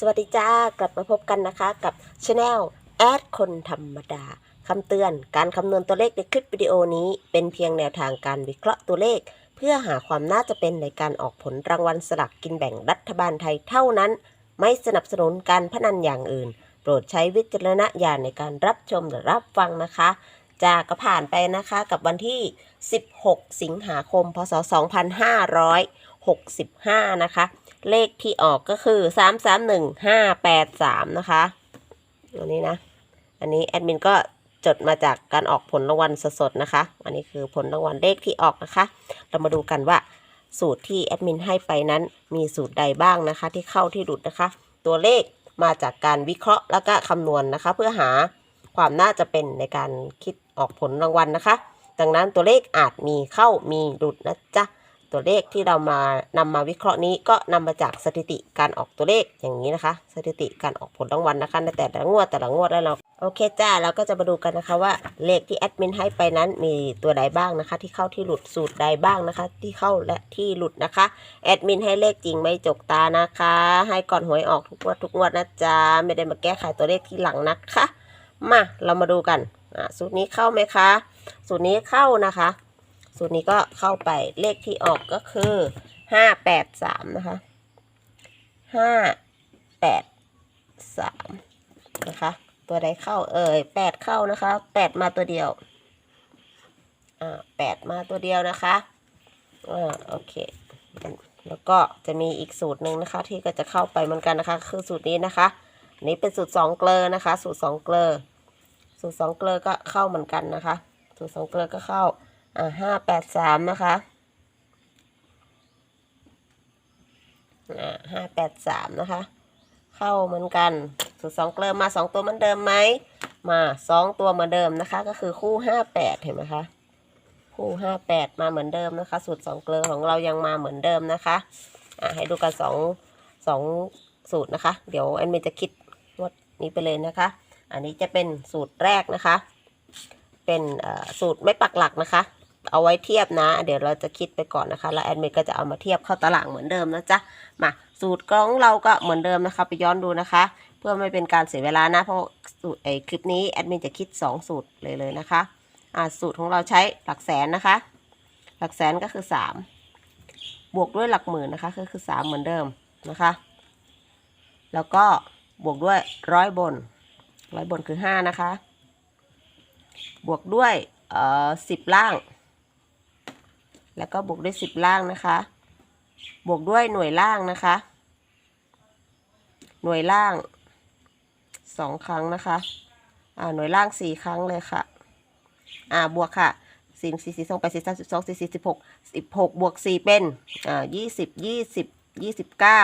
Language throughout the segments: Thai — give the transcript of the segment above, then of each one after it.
สวัสดีจ้ากลับมาพบกันนะคะกับช anel แอดคนธรรมดาคำเตือนการคำนวณตัวเลขในคลิปวิดีโอนี้ เป็นเพียงแนวทางการวิเคราะห์ตัวเลข เพื่อหาความน่าจะเป็นในการออกผลรางวัลสลากกินแบ่งรัฐบาลไทยเท่านั้น ไม่สนับสนุนการพนันอย่างอื่น โปรดใช้วิจารณญาณในการรับชมหรือรับฟังนะคะจากก็ผ่านไปนะคะกับวันที่ 16 สิงหาคม พศ 2565 นะคะ เลขที่ออกก็คือ331583นะคะอันนี้นะ อันนี้แอดมินก็จดมาจากการออกผลรางวัลสดๆนะคะ อันนี้คือผลรางวัลเลขที่ออกนะคะ เรามาดูกันว่าสูตรที่แอดมินให้ไปนั้นมีสูตรใดบ้างนะคะ ที่เข้าที่หลุดนะคะ ตัวเลขมาจากการวิเคราะห์แล้วก็คำนวณนะคะ เพื่อหาความน่าจะเป็นในการคิดออกผลรางวัลนะคะ ดังนั้นตัวเลขอาจมีเข้ามีหลุดนะจ๊ะ ตัวเลขที่เรามานำมาวิเคราะห์นี้ก็นำมาจากสถิติการออกตัวเลขอย่างนี้นะคะ สถิติการออกผลรางวัลนะคะในแต่ละงวดแต่ละงวดแล้วเราโอเคจ้าเราก็จะมาดูกันนะคะว่าเลขที่แอดมินให้ไปนั้นมีตัวใดบ้างนะคะ ที่เข้าที่หลุดสูตรใดบ้างนะคะ ที่เข้าและที่หลุดนะคะแอดมินให้เลขจริงไม่จกตานะคะ ให้ก่อนหวยออกทุกงวดทุกงวดนะจ๊ะไม่ได้มาแก้ไขตัวเลขที่หลังนะคะ มาเรามาดูกันอะสูตรนี้เข้าไหมคะ สูตรนี้เข้านะคะ สูตรนี้ก็เข้าไปเลขที่ออกก็คือห้าแปดสามนะคะห้าแปดสามนะคะ ตัวใดเข้าเอ่ยแปดเข้านะคะแปดมาตัวเดียวอ่าแปดมาตัวเดียวนะคะอ่าโอเคแล้วก็จะมีอีกสูตรหนึ่งนะคะ ที่ก็จะเข้าไปเหมือนกันนะคะ คือสูตรนี้นะคะนนี้เป็นสูตรสองเกลอนะคะ สูตรสองเกลอสูตรสองเกลอก็เข้าเหมือนกันนะคะ สูตรสองเกลอก็เข้า อ่าห้าแปดสามนะคะอ่าห้าแปดสามนะคะ เข้าเหมือนกันสูตรสองเกลิมมาสองตัวเหมือนเดิมไหมมาสองตัวเหมือนเดิมนะคะ ก็คือคู่ห้าแปดเห็นไหมคะคู่ห้าแปดมาเหมือนเดิมนะคะ สูตรสองเกลือของเรายังมาเหมือนเดิมนะคะอ่าให้ดูกันสองสองสูตรนะคะ เดี๋ยวแอนมินจะคิดงวดนี้ไปเลยนะคะ อันนี้จะเป็นสูตรแรกนะคะ เป็นอ่อสูตรไม่ปักหลักนะคะ เอาไว้เทียบนะ เดี๋ยวเราจะคิดไปก่อนนะคะแล้วแอดมินก็จะเอามาเทียบเข้าตารางเหมือนเดิมนะจ๊ะมาสูตรของเราก็เหมือนเดิมนะคะ ไปย้อนดูนะคะ เพื่อไม่เป็นการเสียเวลานะ เพราะสูตรไอคลิปนี้แอดมินจะคิด 2 สูตรเลยเลยนะคะอ่าสูตรของเราใช้หลักแสนนะคะ หลักแสนก็คือ 3 บวกด้วยหลักหมื่นนะคะก็คือ 3 เหมือนเดิมนะคะ แล้วก็บวกด้วยร้อยบนร้อยบนคือ 5 นะคะ บวกด้วยเอ่อสิบล่าง แล้วก็บวกด้วยสิบล่างนะคะ บวกด้วยหน่วยล่างนะคะ หน่วยล่างสองครั้งนะคะ อ่า หน่วยล่างสี่ครั้งเลยค่ะ อ่า บวกค่ะสี่สี่สี่สองแปดสี่สามสิบสองสี่สี่สิบหกสิบหกบวกสี่เป็น อ่ายี่สิบยี่สิบยี่สิบเก้า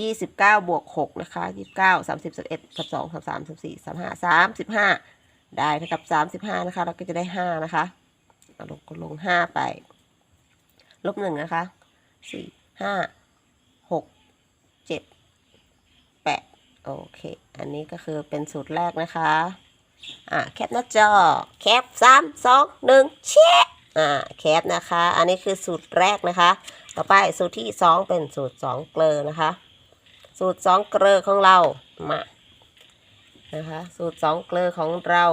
ยี่สิบเก้าบวกหกนะคะยี่สิบเก้าสามสิบสิบเอ็ดสิบสองสิบสามสิบสี่สิบห้าสามสิบห้าได้เท่ากับสามสิบห้านะคะ เราก็จะได้ห้านะคะ ลงลงห้าไป ลบหนึ่งนะคะสี่ห้าหกเจ็ดแปดโอเค อันนี้ก็คือเป็นสูตรแรกนะคะ อ่าแคปหน้าจอ แคปสามสองหนึ่งเชะอ่าแคปนะคะ อันนี้คือสูตรแรกนะคะ ต่อไปสูตรที่สองเป็นสูตรสองเกลอนะคะ สูตรสองเกลอของเรามานะคะสูตรสองเกลอของเรา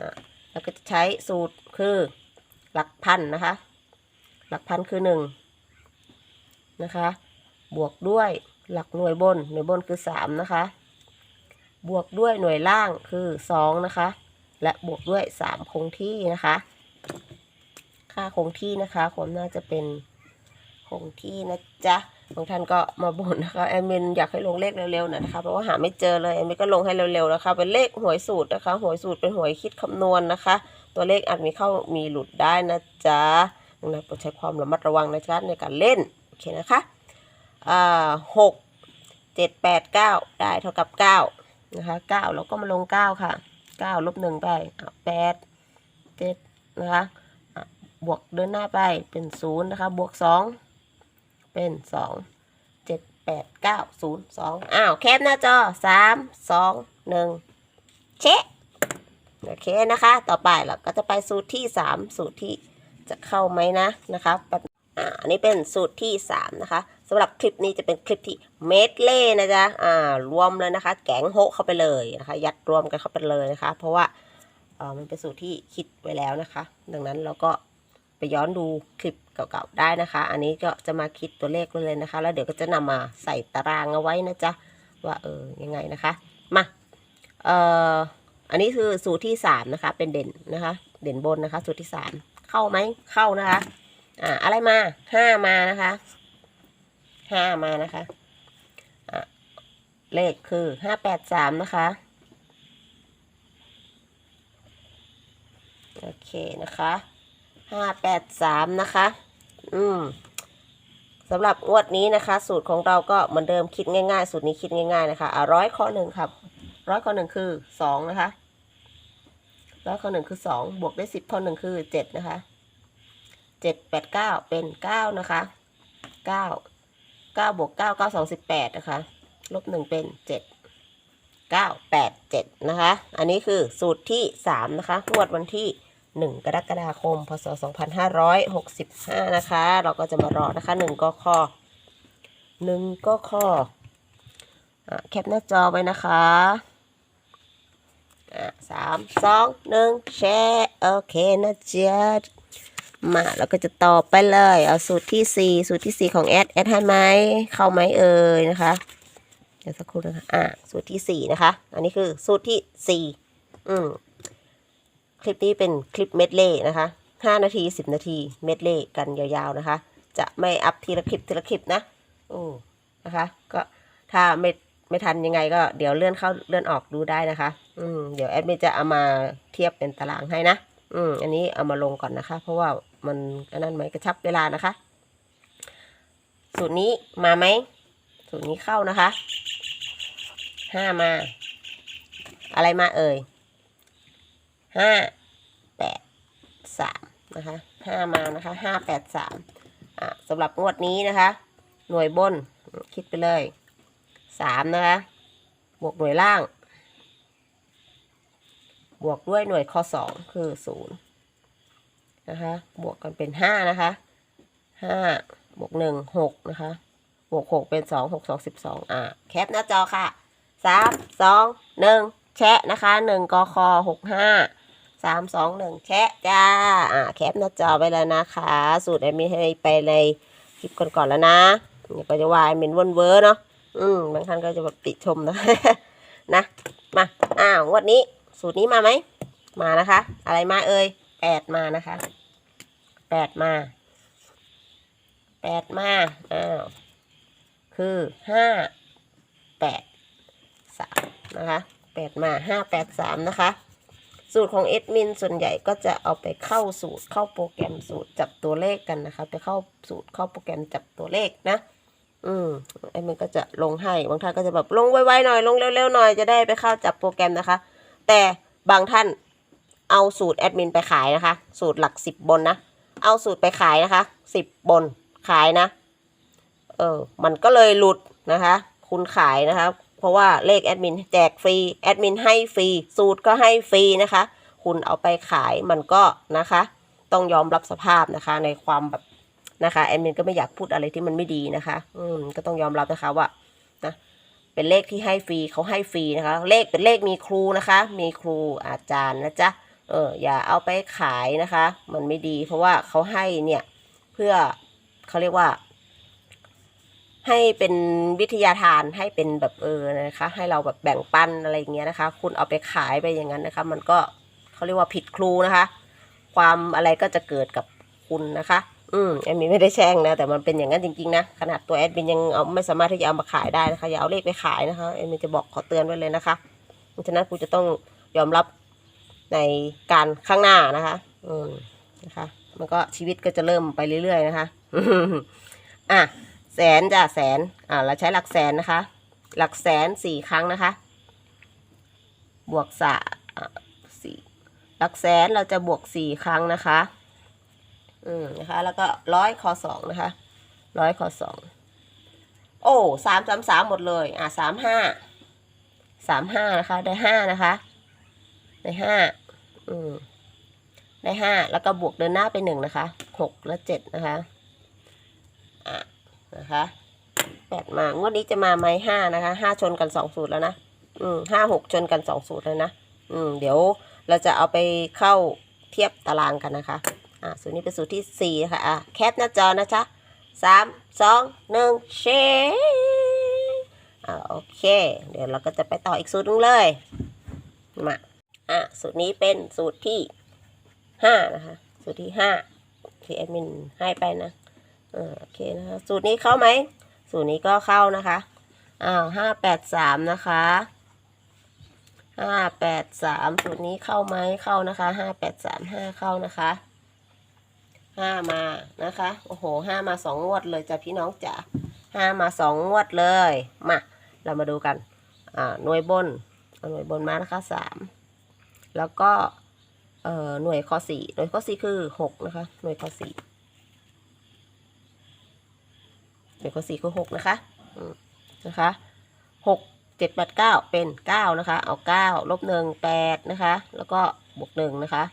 อ่าแล้วก็จะใช้สูตรคือหลักพันนะคะ หลักพันคือหนึ่งนะคะ บวกด้วยหลักหน่วยบน หน่วยบนคือสามนะคะ บวกด้วยหน่วยล่างคือสองนะคะ และบวกด้วยสามคงที่นะคะ ค่าคงที่นะคะความน่าจะเป็นคงที่นะจ๊ะบางท่านก็มาบ่นนะคะแอดมินอยากให้ลงเลขเร็วๆหน่อยนะคะเพราะว่าหาไม่เจอเลยแอดมินก็ลงให้เร็วๆนะคะ เป็นเลขหวยสูตรนะคะ หวยสูตรเป็นหวยคิดคำนวณนะคะ ตัวเลขอาจมีเข้ามีหลุดได้นะจ๊ะ นั้นโปรดใช้ความระมัดระวังนะจ๊ะในการเล่น โอเคนะคะอ่าหกเจ็ดแปดเก้าได้เท่ากับเก้านะคะเก้าแล้วก็มาลงเก้าค่ะเก้าลบหนึ่งไปแปดเจ็ดนะคะบวกเดินหน้าไปเป็นศูนย์นะคะ บวกสองเป็นสองเจ็ดแปดเก้าศูนย์สองอ้าว แคปหน้าจอสามสองหนึ่งเช็คโอเคนะคะ ต่อไปเราก็จะไปสูตรที่3สูตรที่ จะเข้าไหมนะนะคะแบบอ่าอันนี้เป็นสูตรที่ 3 นะคะสำหรับคลิปนี้จะเป็นคลิปที่เมดเล่นะจ๊ะอ่ารวมเลยนะคะ แกงโฮเข้าไปเลยนะคะ ยัดรวมกันเข้าไปเลยนะคะ เพราะว่าเออมันเป็นสูตรที่คิดไว้แล้วนะคะ ดังนั้นเราก็ไปย้อนดูคลิปเก่าๆได้นะคะ อันนี้ก็จะมาคิดตัวเลขเลยนะคะ แล้วเดี๋ยวก็จะนำมาใส่ตารางเอาไว้นะจ๊ะว่าเออยังไงนะคะมาเอ่ออันนี้คือสูตรที่สามนะคะเป็นเด่นนะคะ เด่นบนนะคะ สูตรที่สาม เข้าไหมเข้านะคะ อ่า อะไรมาห้ามานะคะห้ามานะคะอะเลขคือห้าแปดสามนะคะโอเคนะคะห้าแปดสามนะคะ อืมสำหรับงวดนี้นะคะ สูตรของเราก็เหมือนเดิมคิดง่ายๆ สูตรนี้คิดง่ายๆนะคะอะร้อยข้อหนึ่งครับร้อยข้อหนึ่งคือสองนะคะ ร้อยข้อหนึ่งคือสองบวกด้วยสิบข้อหนึ่งคือเจ็ดนะคะเจ็ดแปดเก้าเป็นเก้านะคะเก้าเก้าบวกเก้าเก้าสองสิบแปดนะคะลบหนึ่งเป็นเจ็ดเก้าแปดเจ็ดนะคะ อันนี้คือสูตรที่สามนะคะงวดวันที่หนึ่งกรกฎาคม พศสองพันห้าร้อยหกสิบห้านะคะ เราก็จะมารอนะคะหนึ่งก็ข้อหนึ่งก็ข้อแคปหน้าจอไว้นะคะ สามสองหนึ่งแชร์โอเคนะเจ๊มาเราก็จะต่อไปเลย เอาสูตรที่สี่สูตรที่สี่ของแอดแอดให้ไหมเข้าไหมเอ่ยนะคะเดี๋ยวสักครู่นะคะอ่าสูตรที่สี่นะคะ อันนี้คือสูตรที่สี่อืมคลิปนี้เป็นคลิปเมดเล่นะคะห้านาทีสิบนาทีเมดเล่กันยาวๆนะคะ จะไม่อัพทีละคลิปทีละคลิปนะอืมนะคะ ก็ถ้าไม่ ไม่ทันยังไงก็เดี๋ยวเลื่อนเข้าเลื่อนออกดูได้นะคะ อืมเดี๋ยวแอดมินจะเอามาเทียบเป็นตารางให้นะ อืมอันนี้เอามาลงก่อนนะคะ เพราะว่ามันนนั้นไหมกระชับเวลานะคะ สูตรนี้มาไหม สูตรนี้เข้านะคะห้ามา อะไรมาเอ่ยห้าแปดสามนะคะห้ามานะคะห้าแปดสามอะสำหรับงวดนี้นะคะ หน่วยบนคิดไปเลย สามนะคะ บวกหน่วยล่าง บวกด้วยหน่วยข้อสองคือศูนย์นะคะ บวกกันเป็นห้านะคะห้าบวกหนึ่งหกนะคะ บวกหกเป็นสองหกสองสิบสองอะแคปหน้าจอค่ะสามสองหนึ่งแชะนะคะหนึ่งกคหกห้าสามสองหนึ่งแชะจ้าอะแคปหน้าจอไปแล้วนะคะ สูตรแอดมินให้ไปในคลิปก่อนๆแล้วนะเดี๋ยวก็จะวายเมนวนเวอร์เนาะ อืมบางท่านก็จะแบบติชมนะ นะ มา อ้าวงวดนี้ สูตรนี้มาไหม มานะคะ อะไรมาเอ่ยแปดมานะคะแปดมาแปดมา อ้าว คือห้าแปดสามนะคะแปดมาห้าแปดสามนะคะ สูตรของเอดมินส่วนใหญ่ก็จะเอาไปเข้าสูตรเข้าโปรแกรมสูตรจับตัวเลขกันนะคะ ไปเข้าสูตรเข้าโปรแกรมจับตัวเลขนะ อืมไอ้มันก็จะลงให้บางท่านก็จะแบบลงไวๆหน่อยลงเร็วๆหน่อยจะได้ไปเข้าจับโปรแกรมนะคะ แต่บางท่านเอาสูตรแอดมินไปขายนะคะ สูตรหลักสิบบนนะเอาสูตรไปขายนะคะสิบบนขายนะ เออมันก็เลยหลุดนะคะ คุณขายนะคะ เพราะว่าเลขแอดมินแจกฟรีแอดมินให้ฟรีสูตรก็ให้ฟรีนะคะ คุณเอาไปขายมันก็นะคะ ต้องยอมรับสภาพนะคะในความแบบ นะคะแอดมินก็ไม่อยากพูดอะไรที่มันไม่ดีนะคะ อืมก็ต้องยอมรับนะคะว่านะเป็นเลขที่ให้ฟรีเขาให้ฟรีนะคะ เลขเป็นเลขมีครูนะคะ มีครูอาจารย์นะจ๊ะเอออย่าเอาไปขายนะคะ มันไม่ดี เพราะว่าเขาให้เนี่ยเพื่อเขาเรียกว่า ให้เป็นวิทยาทานให้เป็นแบบเออนะคะ ให้เราแบบแบ่งปันอะไรอย่างเงี้ยนะคะ คุณเอาไปขายไปอย่างนั้นนะคะ มันก็เขาเรียกว่าผิดครูนะคะ ความอะไรก็จะเกิดกับคุณนะคะ อืมแอดมินไม่ได้แช่งนะ แต่มันเป็นอย่างนั้นจริงๆนะ ขนาดตัวแอดมินยังเอาไม่สามารถที่จะเอามาขายได้นะคะอย่าเอาเลขไปขายนะคะแอดมินจะบอกขอเตือนไว้เลยนะคะเพราะฉะนั้นคุณจะต้องยอมรับในการข้างหน้านะคะ อืมนะคะ มันก็ชีวิตก็จะเริ่มไปเรื่อยๆนะคะอะแสนจ้ะแสนอ่าเราใช้หลักแสนนะคะ หลักแสนสี่ครั้งนะคะ บวกสะอะสี่หลักแสนเราจะบวกสี่ครั้งนะคะ อืมนะคะ แล้วก็ร้อยคอสองนะคะร้อยคอสองโอ้สามสามสามหมดเลย อะสามห้าสามห้านะคะ ได้ห้านะคะ ได้ห้าอืมได้ห้าแล้วก็บวกเดินหน้าไปหนึ่งนะคะหกและเจ็ดนะคะอะนะคะแปดมางวดนี้จะมาไหมห้านะคะห้าชนกันสองสูตรแล้วนะอืมห้าหกชนกันสองสูตรเลยนะ อืม เดี๋ยวเราจะเอาไปเข้าเทียบตารางกันนะคะ อ่าสูตรนี้เป็นสูตรที่สี่ค่ะอะแคปหน้าจอนะจ๊ะสามสองหนึ่งเชอ่าโอเค เดี๋ยวเราก็จะไปต่ออีกสูตรหนึงเลยมาอะสูตรนี้เป็นสูตรที่ห้านะคะสูตรที่ห้าที่แอดมินให้ไปนะเออโอเคนะคะสูตรนี้เข้าไหมสูตรนี้ก็เข้านะคะอ้าวห้าแปดสามนะคะห้าแปดสามสูตรนี้เข้าไหมเข้านะคะห้าแปดสามห้าเข้านะคะ ห้ามานะคะ โอ้โหห้ามาสองงวดเลยจ้ะพี่น้องจ๋าห้ามาสองงวดเลย มา เรามาดูกัน อ่า หน่วยบน หน่วยบนมานะคะสามแล้วก็ เอ่อ หน่วยข้อสี่หน่วยข้อสี่คือหกนะคะ หน่วยข้อสี่หน่วยข้อสี่คือหกนะคะ นะคะหกเจ็ดแปดเก้าเป็นเก้านะคะ เอาเก้าลบหนึ่งแปดนะคะ แล้วก็บวกหนึ่งนะคะ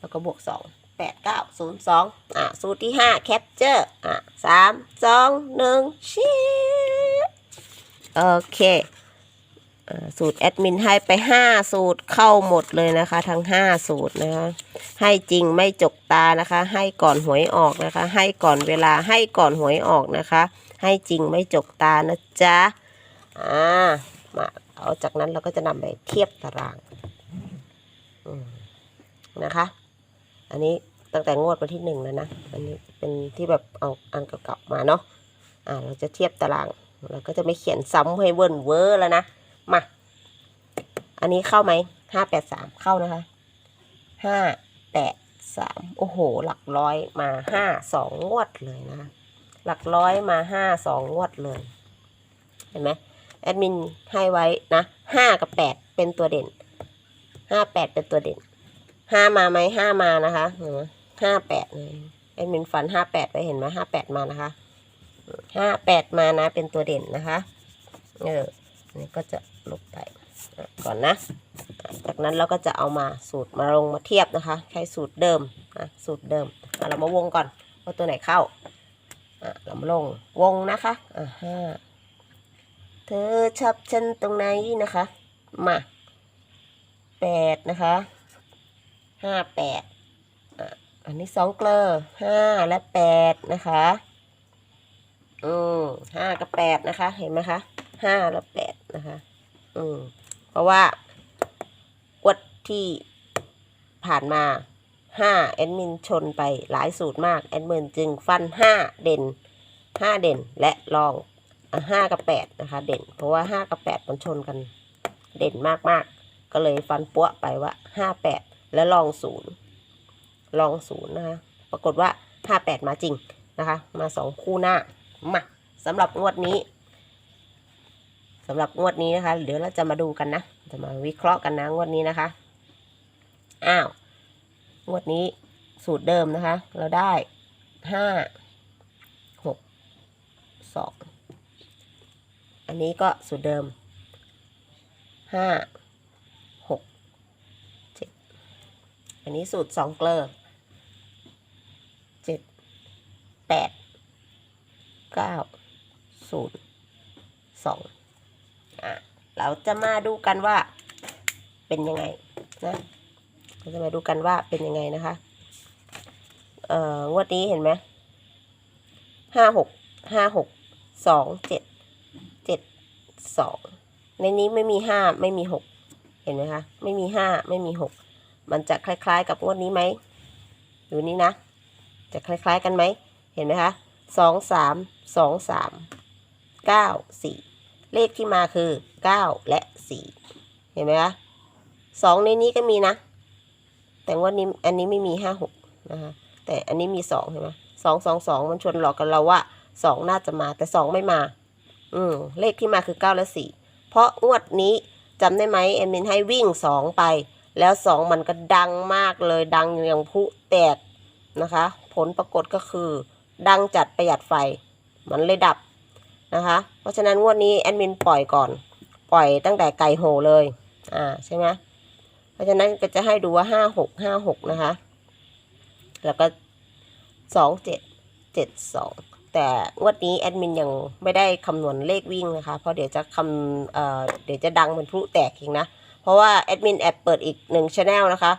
แล้วก็บวกสอง แปดเก้าศูนย์สองอะสูตรที่ห้าแคปเจอร์อะสามสองหนึ่งชีโอเคอ่อสูตรแอดมินให้ไปห้าสูตรเข้าหมดเลยนะคะ ทั้งห้าสูตรนะคะให้จริงไม่จกตานะคะ ให้ก่อนหวยออกนะคะ ให้ก่อนเวลาให้ก่อนหวยออกนะคะ ให้จริงไม่จกตานะจ๊ะอ่ามาเอาจากนั้นเราก็จะนำไปเทียบตารางนะคะ อันนี้ตั้งแต่งวดวันที่หนึ่งแล้วนะ อันนี้เป็นที่แบบเอาอันเก่าๆมาเนาะ อ่า เราจะเทียบตาราง เราก็จะไม่เขียนซ้ำให้เวิร์นเวอร์แล้วนะ มา อันนี้เข้าไหมห้าแปดสามเข้านะคะห้าแปดสามโอ้โห หลักร้อยมาห้าสองงวดเลยนะคะหลักร้อยมาห้าสองงวดเลย เห็นไหมแอดมินให้ไว้นะห้ากับแปดเป็นตัวเด่นห้าแปดเป็นตัวเด่น ห้ามาไหมห้ามานะคะห้าแปดเลยแอดมินฝันห้าแปดไปเห็นไหมห้าแปดมานะคะห้าแปดมานะเป็นตัวเด่นนะคะเออนี่ก็จะลบไปก่อนนะ จากนั้นเราก็จะเอามาสูตรมาลงมาเทียบนะคะ ใช้สูตรเดิมนะสูตรเดิมเรามาวงก่อนว่าตัวไหนเข้าอะเรามาลงวงนะคะอะห้าเธอชอบฉันตรงไหนนะคะ มาแปดนะคะ ห้าแปดอันนี้สองเกลอห้าและแปดนะคะอืมห้ากับแปดนะคะ เห็นไหมคะห้าและแปดนะคะ อืมเพราะว่างวดที่ผ่านมาห้าแอดมินชนไปหลายสูตรมาก แอดมินจึงฟันห้าเด่นห้าเด่นและลองห้ากับแปดนะคะ เด่น เพราะว่าห้ากับแปดมันชนกัน เด่นมากๆก็เลยฟันปั้วไปว่าห้าแปด แล้วลองศูนย์ลองศูนย์นะคะปรากฏว่าห้าแปดมาจริงนะคะ มาสองคู่หน้ามาสำหรับงวดนี้สำหรับงวดนี้นะคะ เดี๋ยวเราจะมาดูกันนะ จะมาวิเคราะห์กันนะงวดนี้นะคะ อ้าว งวดนี้สูตรเดิมนะคะ เราได้ห้าหกสองอันนี้ก็สูตรเดิมห้า หก เจ็ด อันนี้สูตรสองเกลอเจ็ดแปดเก้าศูนย์สองอะเราจะมาดูกันว่าเป็นยังไงนะเราจะมาดูกันว่าเป็นยังไงนะคะ เอ่องวดนี้เห็นไหมห้าหกห้าหกสองเจ็ดเจ็ดสองในนี้ไม่มีห้าไม่มีหกเห็นไหมคะ ไม่มีห้าไม่มีหก มันจะคล้าย ๆ กับงวดนี้ไหมอยู่นี่นะ จะคล้าย ๆ กันไหม เห็นไหมคะสองสามสองสามเก้าสี่เลขที่มาคือเก้าและสี่เห็นไหมคะสองในนี้ก็มีนะ แต่งวดนี้อันนี้ไม่มีห้าหกนะคะแต่อันนี้มีสองเห็นไหมสองสองสองมันชวนหลอกกันเราว่าสองน่าจะมา แต่สองไม่มา อืมเลขที่มาคือเก้าและสี่เพราะงวดนี้จำได้ไหมเอมินให้วิ่งสองไป แล้วสองมันก็ดังมากเลยดังอย่างพุแตกนะคะ ผลปรากฏก็คือ ดังจัดประหยัดไฟ มันเลยดับนะคะ เพราะฉะนั้นงวดนี้แอดมินปล่อยก่อน ปล่อยตั้งแต่ไก่โหเลย อ่าใช่ไหมเพราะฉะนั้นก็จะให้ดูว่าห้าหกห้าหกนะคะ แล้วก็สองเจ็ดเจ็ดสองแต่งวดนี้แอดมินยังไม่ได้คำนวณเลขวิ่งนะคะ เพราะเดี๋ยวจะคำเอ่อเดี๋ยวจะดังเป็นพลุแตกเอีกนะ เพราะว่าแอดมินแอบเปิดอีกหนึ่งช anel นะคะ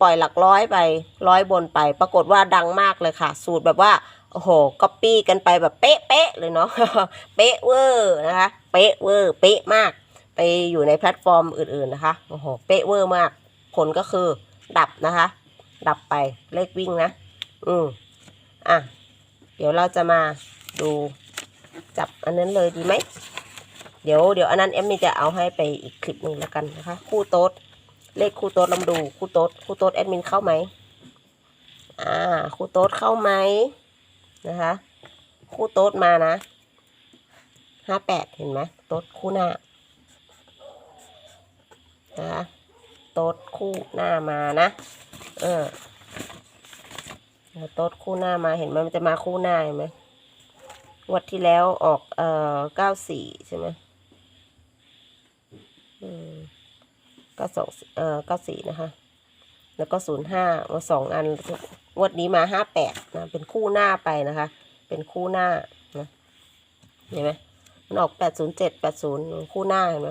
ปล่อยหลักร้อยไปร้อยบนไป ปรากฏว่าดังมากเลยค่ะ สูตรแบบว่า โอ้โหก๊อปปี้กันไปแบบเป๊ะเป๊ะๆเลยเนาะเป๊ะเวอร์นะคะ เป๊ะเวอร์เป๊ะมาก ไปอยู่ในแพลตฟอร์มอื่นๆนะคะโอ้โหเป๊ะเวอร์มาก ผลก็คือดับนะคะ ดับไปเลขวิ่งนะ อืมอะเดี๋ยวเราจะมาดูจับอันนั้นเลยดีไหม ดี๋ยวเดี๋ยวอันนั้นเอมมี่จะเอาให้ไปอีกคลิปหนึ่งแล้วกันนะคะ คู่โต๊ดเลขคู่โต๊ดลองดูคู่โต๊ดคู่โต๊ดแอดมินเข้าไหมอ่าคู่โต๊ดเข้าไหมนะคะ คู่โต๊ดมานะห้าแปดเห็นไหมโต๊ดคู่หน้านะคะโต๊ดคู่หน้ามานะเออโต๊ดคู่หน้ามาเห็นไหมมันจะมาคู่หน้าเห็นไหมงวัดที่แล้วออกเอ่อเก้าสี่ใช่ไหมอืม เก้าสองเอ่อเก้าสี่นะคะ แล้วก็ศูนย์ห้ามาสองอันงวดนี้มาห้าแปดนะ เป็นคู่หน้าไปนะคะ เป็นคู่หน้านะเห็นไหมมันออกแปดศูนย์เจ็ดแปดศูนย์คู่หน้าเห็นไหม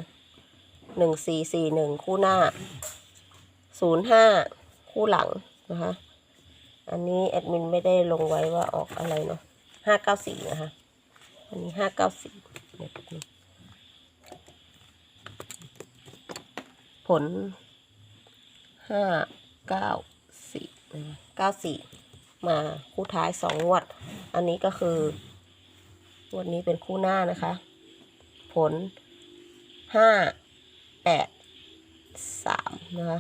หนึ่งสี่สี่หนึ่งคู่หน้าศูนย์ห้าคู่หลังนะคะ อันนี้แอดมินไม่ได้ลงไว้ว่าออกอะไรเนาะห้าเก้าสี่นะคะ อันนี้ห้าเก้าสี่เดี๋ยวแป๊บนึง ผลห้าเก้าสี่เก้าสี่มาคู่ท้ายสองงวด อันนี้ก็คืองวดนี้เป็นคู่หน้านะคะ ผลห้าแปดสามนะคะ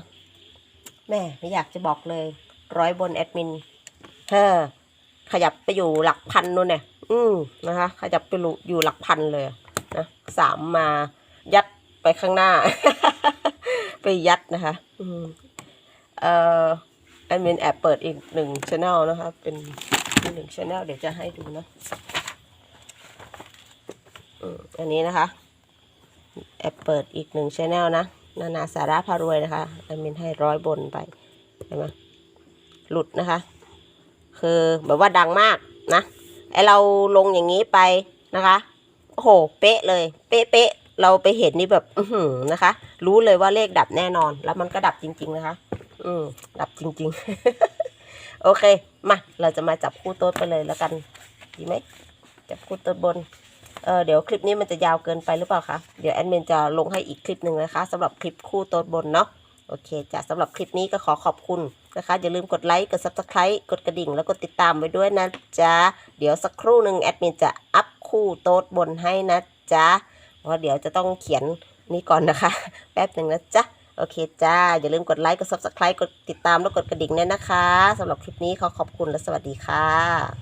แม่ไม่อยากจะบอกเลย ร้อยบนแอดมินเฮ้อขยับไปอยู่หลักพันนู่นเนี่ย อืมนะคะ ขยับไปอยู่หลักพันเลยนะสามมายัดไปข้างหน้า ไปยัดนะคะอเอ่อแอดมินแอบเปิดอีกหนึ่งช anel นะคะ เป็นอีกหนึ่งช anel เดี๋ยวจะให้ดูนะอันนี้นะคะ แอบเปิดอีกหนึ่งช anel นะ นานาสาระพารวยนะคะแอดมินให้ร้อยบนไปเห็นไหมหลุดนะคะ คือแบบว่าดังมากนะไอเราลงอย่างนี้ไปนะคะโอ้โห เป๊ะเลย เป๊ะเป๊ะ เราไปเห็นนี่แบบ อือหือนะคะ รู้เลยว่าเลขดับแน่นอน แล้วมันก็ดับจริง ๆ นะคะ อืม ดับจริง ๆ โอเค มา เราจะมาจับคู่โต๊ดไปเลยแล้วกัน ดีไหม จับคู่โต๊ดบน เออเดี๋ยวคลิปนี้มันจะยาวเกินไปหรือเปล่าคะ เดี๋ยวแอดมินจะลงให้อีกคลิปหนึ่งนะคะสำหรับคลิปคู่โต๊ดบนเนาะ โอเคจ้ะสำหรับคลิปนี้ก็ขอขอบคุณนะคะ อย่าลืมกดไลค์ กด subscribe กดกระดิ่ง แล้วกดติดตามไว้ด้วยนะจ๊ะ เดี๋ยวสักครู่หนึ่งแอดมินจะอัพคู่โต๊ดบนให้นะจ๊ะ ราะเดี๋ยวจะต้องเขียนนี่ก่อนนะคะ แป๊บหนึ่งนะจ๊ะ โอเคจ้า อย่าลืมกดไลค์กด subscribe กดติดตามแล้วกดกระดิ่งด้วยนะคะสำหรับคลิปนี้ขอขอบคุณและสวัสดีค่ะ